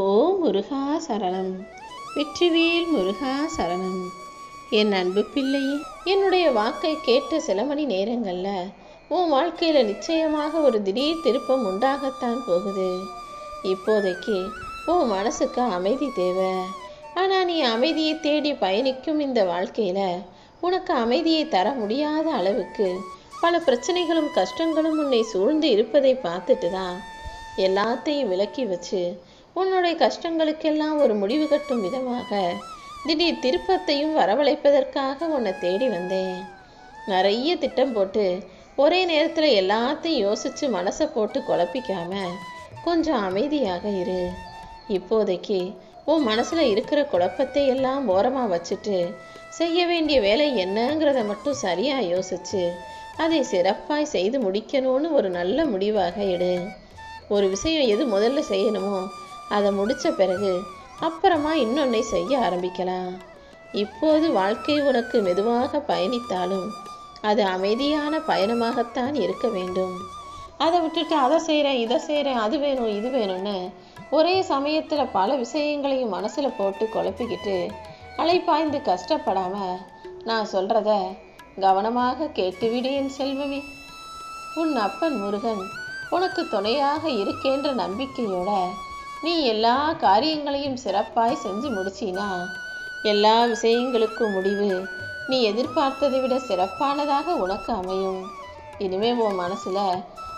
ஓ முருகா சரணம். வெற்றிவேல் முருகா சரணம். என் அன்பு பிள்ளையே என்னுடைய வாக்கை கேட்ட சில மணி நேரங்களில் உன் வாழ்க்கையில் நிச்சயமாக ஒரு திடீர் திருப்பம் உண்டாகத்தான் போகுது. இப்போதைக்கு உன் மனசுக்கு அமைதி தேவை. ஆனால் நீ அமைதியை தேடி பயணிக்கும் இந்த வாழ்க்கையில் உனக்கு அமைதியை தர முடியாத அளவுக்கு பல பிரச்சனைகளும் கஷ்டங்களும் உன்னை சூழ்ந்து இருப்பதை பார்த்துட்டு தான் எல்லாத்தையும் விலக்கி வச்சு உன்னுடைய கஷ்டங்களுக்கெல்லாம் ஒரு முடிவு கட்டும் விதமாக திடீர் திருப்பத்தையும் வரவழைப்பதற்காக உன்னை தேடி வந்தேன். நிறைய திட்டம் போட்டு ஒரே நேரத்தில் எல்லாத்தையும் யோசித்து மனசை போட்டு குழப்பிக்காம கொஞ்சம் அமைதியாக இரு. இப்போதைக்கு உன் மனசில் இருக்கிற குழப்பத்தை எல்லாம் ஓரமாக வச்சுட்டு செய்ய வேண்டிய வேலை என்னங்கிறத மட்டும் சரியாக யோசிச்சு அதை சிறப்பாய் செய்து முடிக்கணும்னு ஒரு நல்ல முடிவாக எடு. ஒரு விஷயம் எது முதல்ல செய்யணுமோ அதை முடித்த பிறகு அப்புறமா இன்னொன்னை செய்ய ஆரம்பிக்கலாம். இப்போது வாழ்க்கை உனக்கு மெதுவாக பயணித்தாலும் அது அமைதியான பயணமாகத்தான் இருக்க வேண்டும். அதை விட்டுட்டு அதை செய்கிறேன் இதை செய்கிறேன் அது வேணும் இது வேணும்னு ஒரே சமயத்தில் பல விஷயங்களையும் மனசில் போட்டு குழப்பிக்கிட்டு அலைப்பாய்ந்து கஷ்டப்படாமல் நான் சொல்கிறத கவனமாக கேட்டுவிடு என் செல்வமே. உன் அப்பன் முருகன் உனக்கு துணையாக இருக்கேன்ற நம்பிக்கையோட நீ எல்லா காரியங்களையும் சிறப்பாய் செஞ்சு முடிச்சினா எல்லா விஷயங்களுக்கும் முடிவு நீ எதிர்பார்த்ததை விட சிறப்பானதாக உனக்கு அமையும். இனிமே உன் மனசுல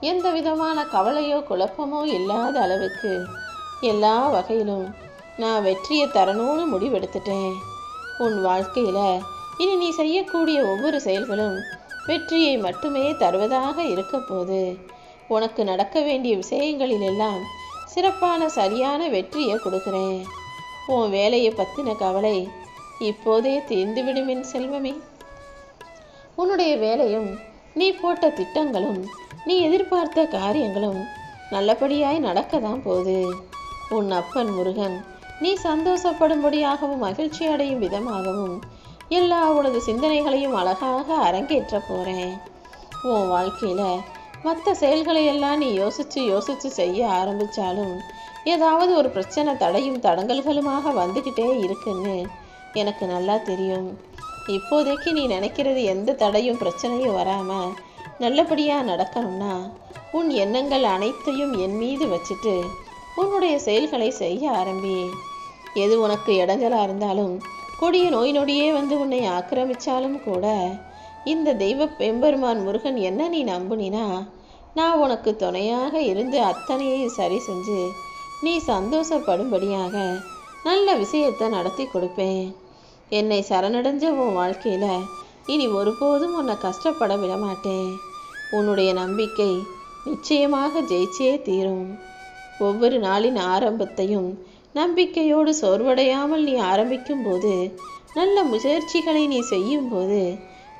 எந்த விதமான கவலையோ குழப்பமோ இல்லாத அளவுக்கு எல்லா வகையிலும் நான் வெற்றியை தரணும்னு முடிவெடுத்துட்டேன். உன் வாழ்க்கையில இனி நீ செய்யக்கூடிய ஒவ்வொரு செயல்களும் வெற்றியை மட்டுமே தருவதாக இருக்க போது உனக்கு நடக்க வேண்டிய விஷயங்களிலெல்லாம் சிறப்பான சரியான வெற்றியை கொடுக்குறேன். உன் வேலையை பற்றின கவலை இப்போதே தீர்ந்துவிடும் என் செல்வமே. உன்னுடைய வேலையும் நீ போட்ட திட்டங்களும் நீ எதிர்பார்த்த காரியங்களும் நல்லபடியாய் நடக்க தான் போகுது. உன் அப்பன் முருகன் நீ சந்தோஷப்படும்படியாகவும் மகிழ்ச்சி அடையும் விதமாகவும் எல்லா உனது சிந்தனைகளையும் அழகாக அரங்கேற்ற போகிறேன் உன் வாழ்க்கையில் மற்ற செயல்களை எல்லாம் நீ யோசித்து யோசித்து செய்ய ஆரம்பித்தாலும் ஏதாவது ஒரு பிரச்சனை தடையும் தடங்கல்களுமாக வந்துக்கிட்டே இருக்குன்னு எனக்கு நல்லா தெரியும். இப்போதைக்கு நீ நினைக்கிறது எந்த தடையும் பிரச்சனையும் வராமல் நல்லபடியாக நடக்கணும்னா உன் எண்ணங்கள் அனைத்தையும் என் மீது வச்சுட்டு உன்னுடைய செயல்களை செய்ய ஆரம்பி. எது உனக்கு இடைஞ்சலாக இருந்தாலும் கொடிய நோய் நொடியே வந்து உன்னை ஆக்கிரமிச்சாலும் கூட இந்த தெய்வ பெம்பெருமான் முருகன் என்ன நீ நம்புனினா நான் உனக்கு துணையாக இருந்து அத்தனையையும் சரி செஞ்சு நீ சந்தோஷப்படும்படியாக நல்ல விஷயத்தை நடத்தி கொடுப்பேன். என்னை சரணடைஞ்ச உன் வாழ்க்கையில் இனி ஒருபோதும் உன்னை கஷ்டப்பட விடமாட்டேன். உன்னுடைய நம்பிக்கை நிச்சயமாக ஜெயிச்சே தீரும். ஒவ்வொரு நாளின் ஆரம்பத்தையும் நம்பிக்கையோடு சோர்வடையாமல் நீ ஆரம்பிக்கும் போது நல்ல முயற்சிகளை நீ செய்யும்போது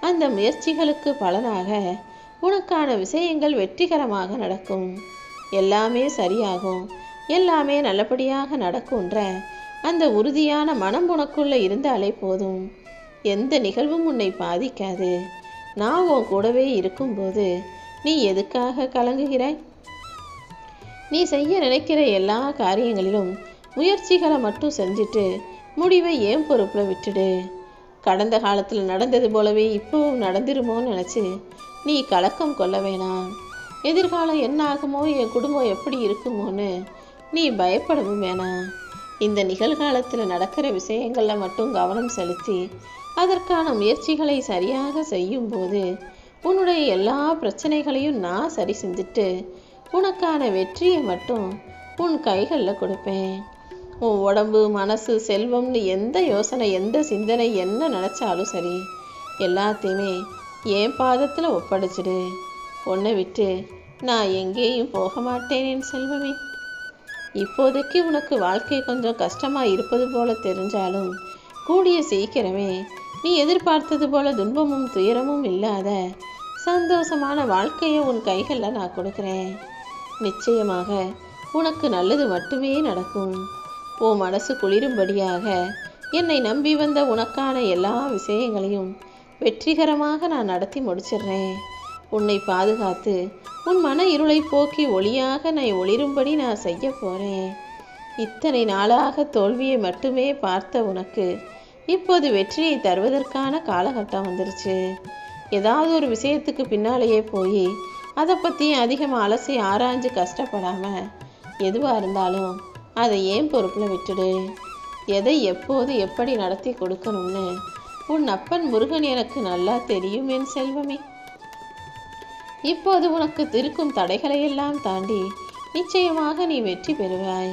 அந்த முயற்சிகளுக்கு பலனாக உனக்கான விஷயங்கள் வெற்றிகரமாக நடக்கும். எல்லாமே சரியாகும். எல்லாமே நல்லபடியாக நடக்கும்ன்ற அந்த உறுதியான மனம் உனக்குள்ளே இருந்தாலே போதும். எந்த நிகழ்வும் உன்னை பாதிக்காது. நான் உன் கூடவே இருக்கும்போது நீ எதுக்காக கலங்குகிறாய்? நீ செய்ய நினைக்கிற எல்லா காரியங்களிலும் முயற்சிகளை மட்டும் செஞ்சுட்டு முடிவை ஏன் பொறுப்பில் விட்டுடு? கடந்த காலத்தில் நடந்தது போலவே இப்போவும் நடந்துருமோன்னு நினச்சி நீ கலக்கம் கொள்ள வேணாம். எதிர்காலம் என்ன ஆகுமோ என் குடும்பம் எப்படி இருக்குமோன்னு நீ பயப்படவும் வேணாம். இந்த நிகழ்காலத்தில் நடக்கிற விஷயங்களில் மட்டும் கவனம் செலுத்தி அதற்கான முயற்சிகளை சரியாக செய்யும்போது உன்னுடைய எல்லா பிரச்சனைகளையும் நான் சரி செஞ்சுட்டு உனக்கான வெற்றியை மட்டும் உன் கைகளில் கொடுப்பேன். உன் உடம்பு மனசு செல்வம்னு எந்த யோசனை எந்த சிந்தனை என்ன நினச்சாலும் சரி எல்லாத்தையுமே என் பாதத்தில் ஒப்படைச்சிடு. உன்னை விட்டு நான் எங்கேயும் போக மாட்டேன் என் செல்வமே. இப்போதைக்கு உனக்கு வாழ்க்கை கொஞ்சம் கஷ்டமாக இருப்பது போல தெரிஞ்சாலும் கூடிய சீக்கிரமே நீ எதிர்பார்த்தது போல துன்பமும் துயரமும் இல்லாத சந்தோஷமான வாழ்க்கையை உன் கைகளில் நான் கொடுக்குறேன். நிச்சயமாக உனக்கு நல்லது மட்டுமே நடக்கும். உன் மனசு குளிரும்படியாக என்னை நம்பி வந்த உனக்கான எல்லா விஷயங்களையும் வெற்றிகரமாக நான் நடத்தி முடிச்சிடுறேன். உன்னை பாதுகாத்து உன் மன இருளை போக்கி ஒளியாக நான் ஒளிரும்படி நான் செய்ய போகிறேன் இத்தனை நாளாக தோல்வியை மட்டுமே பார்த்த உனக்கு இப்போது வெற்றியை தருவதற்கான காலகட்டம் வந்துருச்சு. ஏதாவது ஒரு விஷயத்துக்கு பின்னாலேயே போய் அதை பற்றி அதிகமாக அலசி ஆராய்ஞ்சு கஷ்டப்படாமல் எதுவாக இருந்தாலும் அதை ஏன் பொறுப்பில் விட்டுடு? எதை எப்போது எப்படி நடத்தி கொடுக்கணும்னு? உன் அப்பன் முருகன் எனக்கு நல்லா தெரியும் என் செல்வமே. இப்போது உனக்கு இருக்கும் தடைகளை எல்லாம் தாண்டி நிச்சயமாக நீ வெற்றி பெறுவாய்.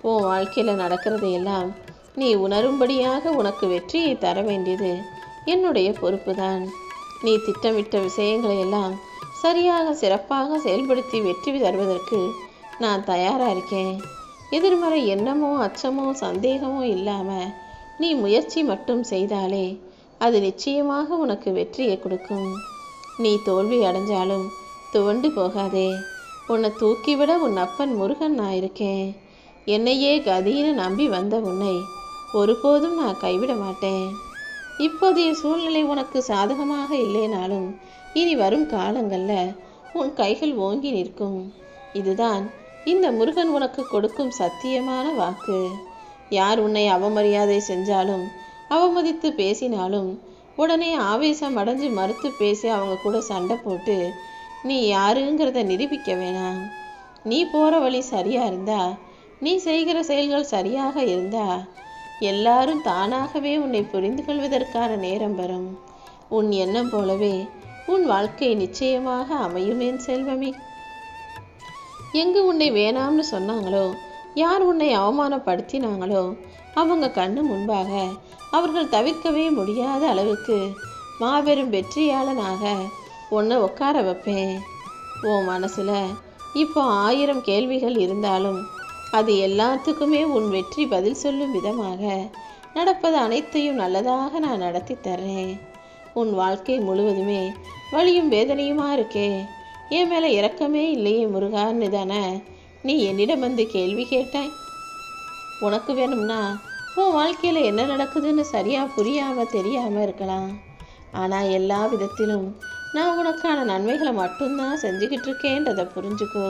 உன் வாழ்க்கையில் நடக்கிறதையெல்லாம் நீ உணரும்படியாக உனக்கு வெற்றியை தர வேண்டியது என்னுடைய பொறுப்புதான். நீ திட்டமிட்ட விஷயங்களை எல்லாம் சரியாக சிறப்பாக செயல்படுத்தி வெற்றி தருவதற்கு நான் தயாராக இருக்கேன். எதிர்மறை எண்ணமோ அச்சமோ சந்தேகமோ இல்லாமல் நீ முயற்சி மட்டும் செய்தாலே அது நிச்சயமாக உனக்கு வெற்றியை கொடுக்கும். நீ தோல்வி அடைஞ்சாலும் துவண்டு போகாதே. உன்னை தூக்கிவிட உன் அப்பன் முருகன் நான் இருக்கேன். என்னையே கதின்னு நம்பி வந்த உன்னை ஒருபோதும் நான் கைவிட மாட்டேன். இப்போதைய சூழ்நிலை உனக்கு சாதகமாக இல்லைனாலும் இனி வரும் காலங்களில் உன் கைகள் ஓங்கி நிற்கும். இதுதான் இந்த முருகன் உனக்கு கொடுக்கும் சத்தியமான வாக்கு. யார் உன்னை அவமரியாதை செஞ்சாலும் அவமதித்து பேசினாலும் உடனே ஆவேசம் அடைஞ்சு மறுத்து பேசி அவங்க கூட சண்டை போட்டு நீ யாருங்கிறத நிரூபிக்க வேணாம். நீ போகிற வழி சரியாக இருந்தா நீ செய்கிற செயல்கள் சரியாக இருந்தா எல்லாரும் தானாகவே உன்னை புரிந்து கொள்வதற்கான நேரம் வரும். உன் எண்ணம் போலவே உன் வாழ்க்கை நிச்சயமாக அமையும் என் செல்வமே. எங்கே உன்னை வேணாம்னு சொன்னாங்களோ? யார் உன்னை அவமானப்படுத்தினாங்களோ? அவங்க கண்ணு முன்பாக அவர்கள் தவிர்க்கவே முடியாத அளவுக்கு மாபெரும் வெற்றியாளனாக உன்னை உட்கார வைப்பேன். உன் மனசில் இப்போ ஆயிரம் கேள்விகள் இருந்தாலும் அது எல்லாத்துக்குமே உன் வெற்றி பதில் சொல்லும் விதமாக நடப்பது அனைத்தையும் நல்லதாக நான் நடத்தி தர்றேன். உன் வாழ்க்கை முழுவதுமே வழியும் வேதனையுமா இருக்கே? என் மேலே இறக்கமே இல்லையே முருகான்னு தானே நீ என்னிடம் வந்து கேள்வி கேட்டாய். உனக்கு வேணும்னா உன் வாழ்க்கையில் என்ன நடக்குதுன்னு சரியாக புரியாமல் தெரியாமல் இருக்கலாம். ஆனால் எல்லா விதத்திலும் நான் உனக்கான நன்மைகளை மட்டும்தான் செஞ்சுக்கிட்டு இருக்கேன்றதை புரிஞ்சுக்கோ.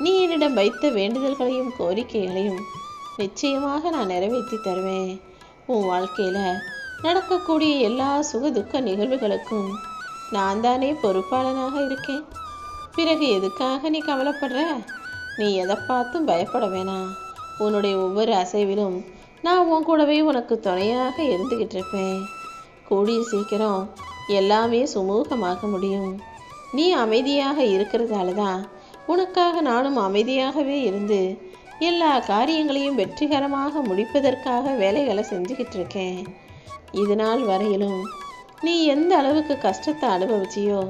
நீ என்னிடம் வைத்த வேண்டுதல்களையும் கோரிக்கைகளையும் நிச்சயமாக நான் நிறைவேற்றி தருவேன். உன் வாழ்க்கையில் நடக்கக்கூடிய எல்லா சுக துக்க நிகழ்வுகளுக்கும் நான் தானே பொறுப்பாளனாக இருக்கேன். பிறகு எதுக்காக நீ கவலைப்படுற? நீ எதை பார்த்தும் பயப்பட வேணாம். உன்னுடைய ஒவ்வொரு அசைவிலும் நான் உன் கூடவே உனக்கு துணையாக இருந்துக்கிட்டு இருப்பேன். கூடிய சீக்கிரம் எல்லாமே சுமூகமாக முடியும். நீ அமைதியாக இருக்கிறதால தான் உனக்காக நானும் அமைதியாகவே இருந்து எல்லா காரியங்களையும் வெற்றிகரமாக முடிப்பதற்காக வேலைகளை செஞ்சுக்கிட்டு இருக்கேன். இது நாள் வரையிலும் நீ எந்த அளவுக்கு கஷ்டத்தை அனுபவிச்சியோ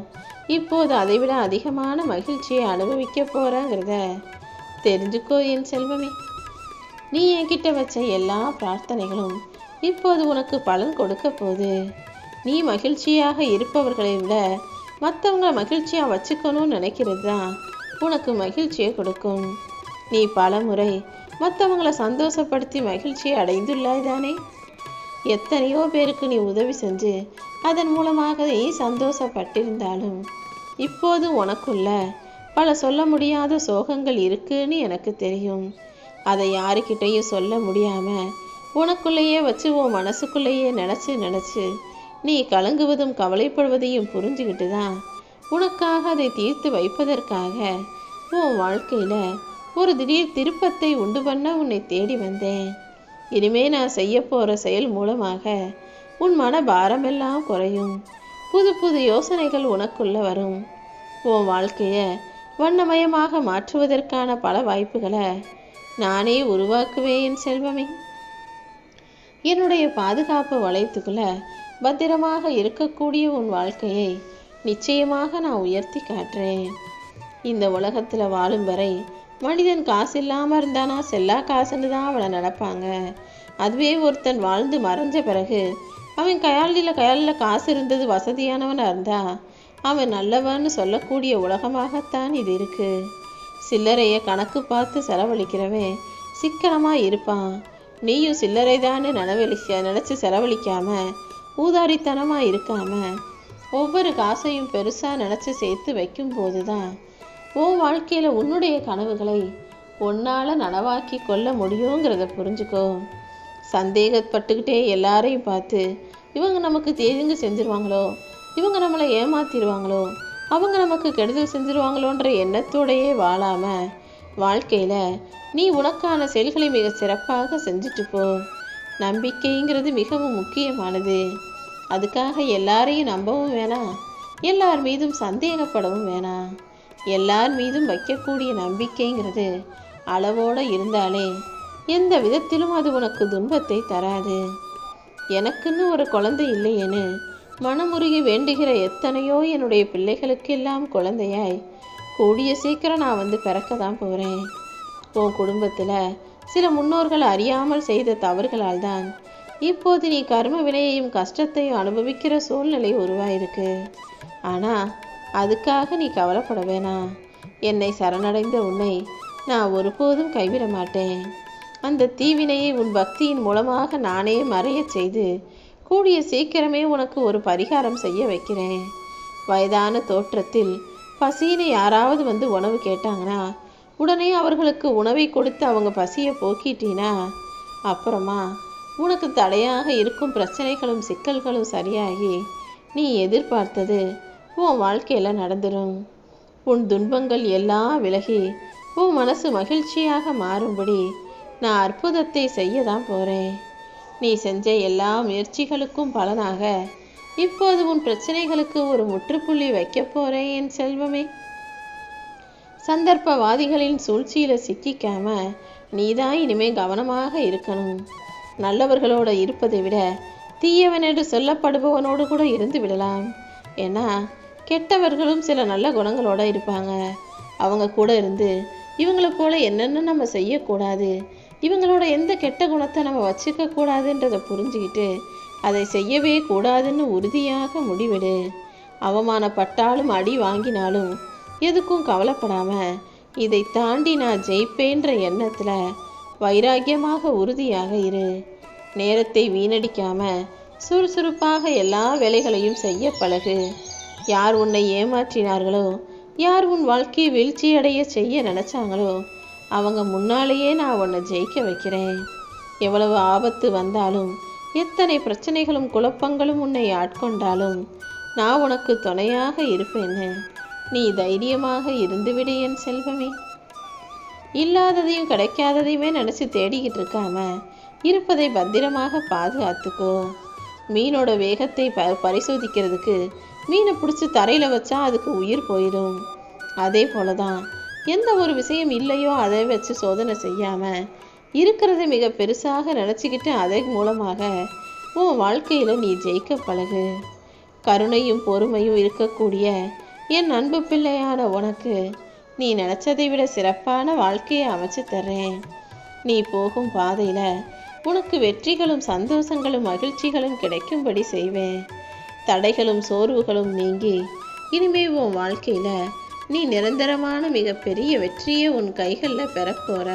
இப்போது அதைவிட அதிகமான மகிழ்ச்சியை அனுபவிக்க போகிறாங்கிறத தெரிஞ்சுக்கோ என் செல்வமே. நீ என்கிட்ட வச்ச எல்லா பிரார்த்தனைகளும் இப்போது உனக்கு பலன் கொடுக்க போகுது. நீ மகிழ்ச்சியாக இருப்பவர்களை விட மற்றவங்க மகிழ்ச்சியாக வச்சுக்கணும்னு நினைக்கிறது தான் உனக்கு மகிழ்ச்சியை கொடுக்கும். நீ பல முறை மற்றவங்களை சந்தோஷப்படுத்தி மகிழ்ச்சியை அடைந்துள்ளாய் தானே எத்தனையோ பேருக்கு நீ உதவி செஞ்சு அதன் மூலமாக நீ சந்தோஷப்பட்டிருந்தாலும் இப்போது உனக்குள்ள பல சொல்ல முடியாத சோகங்கள் இருக்குன்னு எனக்கு தெரியும். அதை யாருக்கிட்டையும் சொல்ல முடியாம உனக்குள்ளேயே வச்சு உன் மனசுக்குள்ளேயே நினச்சி நினச்சி நீ கலங்குவதும் கவலைப்படுவதையும் புரிஞ்சுக்கிட்டு தான் உனக்காக அதை தீர்த்து வைப்பதற்காக உன் வாழ்க்கையில் ஒரு திடீர் திருப்பத்தை உண்டு பண்ண உன்னை தேடி வந்தேன். இனிமே நான் செய்ய போகிற செயல் மூலமாக உன் மன பாரமெல்லாம் குறையும். புது புது யோசனைகள் உனக்குள்ள வரும். உன் வாழ்க்கையை வண்ணமயமாக மாற்றுவதற்கான பல வாய்ப்புகளை நானே உருவாக்குவேன் என் செல்வமே. என்னுடைய பாதுகாப்பு வளையத்துக்குள்ள பத்திரமாக இருக்கக்கூடிய உன் வாழ்க்கையை நிச்சயமாக நான் உயர்த்தி காட்டுறேன். இந்த உலகத்தில் வாழும் வரை மனிதன் காசு இல்லாமல் இருந்தானா? செல்லா காசுன்னு தான் அவளை நடப்பாங்க அதுவே ஒருத்தன் வாழ்ந்து மறைஞ்ச பிறகு அவன் கையாளில் கையாளில் காசு இருந்தது வசதியானவனாக இருந்தா அவன் நல்லவன்னு சொல்லக்கூடிய உலகமாகத்தான் இது இருக்கு. சில்லறையை கணக்கு பார்த்து செலவழிக்கிறவன் சிக்கனமாக இருப்பான். நீயும் சில்லறை தானே நினைவழிக்க நினச்சி செலவழிக்காம ஊதாரித்தனமாக இருக்காம ஒவ்வொரு காசையும் பெருசாக நினச்சி சேர்த்து வைக்கும்போது தான் உன் வாழ்க்கையில் உன்னுடைய கனவுகளை உன்னால் நனவாக்கி கொள்ள முடியுங்கிறத புரிஞ்சுக்கோ. சந்தேகப்பட்டுக்கிட்டே எல்லாரையும் பார்த்து இவங்க நமக்கு தீங்கு செஞ்சுருவாங்களோ? இவங்க நம்மளை ஏமாத்திடுவாங்களோ அவங்க நமக்கு கெடுதல் செஞ்சுருவாங்களோன்ற எண்ணத்தோடையே வாழாமல் வாழ்க்கையில் நீ உனக்கான செயல்களை மிக சிறப்பாக செஞ்சுட்டு போ. நம்பிக்கைங்கிறது மிகவும் முக்கியமானது. அதுக்காக எல்லாரையும் நம்பவும் வேணாம் எல்லார் மீதும் சந்தேகப்படவும் வேணாம் எல்லார் மீதும் வைக்கக்கூடிய நம்பிக்கைங்கிறது அளவோடு இருந்தாலே எந்த விதத்திலும் அது உனக்கு துன்பத்தை தராது. எனக்குன்னு ஒரு குழந்தை இல்லையேன்னு மனமுருகி வேண்டுகிற எத்தனையோ என்னுடைய பிள்ளைகளுக்கெல்லாம் குழந்தையாய். கூடிய சீக்கிரம் நான் வந்து பிறக்க தான் போகிறேன் உன் குடும்பத்தில் சில முன்னோர்கள் அறியாமல் செய்த தவறுகளால் தான் இப்போது நீ கர்ம வினையையும் கஷ்டத்தையும் அனுபவிக்கிற சூழ்நிலை உருவாயிருக்கு. ஆனால் அதுக்காக நீ கவலைப்பட வேணாம். என்னை சரணடைந்த உன்னை நான் ஒருபோதும் கைவிட மாட்டேன். அந்த தீவினையை உன் பக்தியின் மூலமாக நானே மறையச் செய்து கூடிய சீக்கிரமே உனக்கு ஒரு பரிகாரம் செய்ய வைக்கிறேன். வயதான தோற்றத்தில் பசின்னு யாராவது வந்து உணவு கேட்டாங்கன்னா உடனே அவர்களுக்கு உணவை கொடுத்து அவங்க பசியை போக்கிட்டீனா அப்புறமா உனக்கு தடையாக இருக்கும் பிரச்சனைகளும் சிக்கல்களும் சரியாகி நீ எதிர்பார்த்தது உன் வாழ்க்கையில் நடந்துடும் உன் துன்பங்கள் எல்லாம் விலகி உன் மனசு மகிழ்ச்சியாக மாறும்படி நான் அற்புதத்தை செய்ய தான் போகிறேன் நீ செஞ்ச எல்லா முயற்சிகளுக்கும் பலனாக இப்போது உன் பிரச்சனைகளுக்கு ஒரு முற்றுப்புள்ளி வைக்கப் போறேன் என் செல்வமே. சந்தர்ப்பவாதிகளின் சூழ்ச்சியில சிக்கிக்காம நீதான் இனிமே கவனமாக இருக்கணும். நல்லவர்களோட இருப்பதை விட தீயவன் என்று சொல்லப்படுபவனோடு கூட இருந்து விடலாம். ஏன்னா கெட்டவர்களும் சில நல்ல குணங்களோட இருப்பாங்க. அவங்க கூட இருந்து இவங்களை போல என்னென்ன நம்ம செய்யக்கூடாது? இவங்களோட எந்த கெட்ட குணத்தை நம்ம வச்சுக்க கூடாதுன்றதை புரிஞ்சுக்கிட்டு அதை செய்யவே கூடாதுன்னு உறுதியாக முடிவெடு. அவமானப்பட்டாலும் அடி வாங்கினாலும் எதுக்கும் கவலைப்படாம இதை தாண்டி நான் ஜெயிப்பேன்ற எண்ணத்துல வைராக்கியமாக உறுதியாக இரு. நேரத்தை வீணடிக்காம சுறுசுறுப்பாக எல்லா வேலைகளையும் செய்ய பழகு. யார் உன்னை ஏமாற்றினார்களோ யார் உன் வாழ்க்கையை வீழ்ச்சியடைய செய்ய நினைச்சாங்களோ அவங்க முன்னாலேயே நான் உன்னை ஜெயிக்க வைக்கிறேன். எவ்வளவு ஆபத்து வந்தாலும் எத்தனை பிரச்சனைகளும் குழப்பங்களும் உன்னை ஆட்கொண்டாலும் நான் உனக்கு துணையாக இருப்பேன்னு நீ தைரியமாக இருந்துவிடு என் செல்வமே. இல்லாததையும் கிடைக்காததையுமே நினச்சி தேடிக்கிட்டு இருக்காம இருப்பதை பத்திரமாக பாதுகாத்துக்கோ. மீனோட வேகத்தை ப பரிசோதிக்கிறதுக்கு மீனை பிடிச்சி தரையில் வச்சா அதுக்கு உயிர் போயிடும் அதே போல தான் எந்த ஒரு விஷயம் இல்லையோ அதை வச்சு சோதனை செய்யாமல் இருக்கிறத மிக பெருசாக நினச்சிக்கிட்டு அதன் மூலமாக உன் வாழ்க்கையில் நீ ஜெயிக்க பழகு. கருணையும் பொறுமையும் இருக்கக்கூடிய என் அன்பு பிள்ளையான உனக்கு நீ நினச்சதை விட சிறப்பான வாழ்க்கையை அமைச்சு தர்றேன். நீ போகும் பாதையில் உனக்கு வெற்றிகளும் சந்தோஷங்களும் மகிழ்ச்சிகளும் கிடைக்கும்படி செய்வேன். தடைகளும் சோர்வுகளும் நீங்கி இனிமே உன் வாழ்க்கையில் நீ நிரந்தரமான மிகப்பெரிய வெற்றியை உன் கைகளில் பெறப்போகிற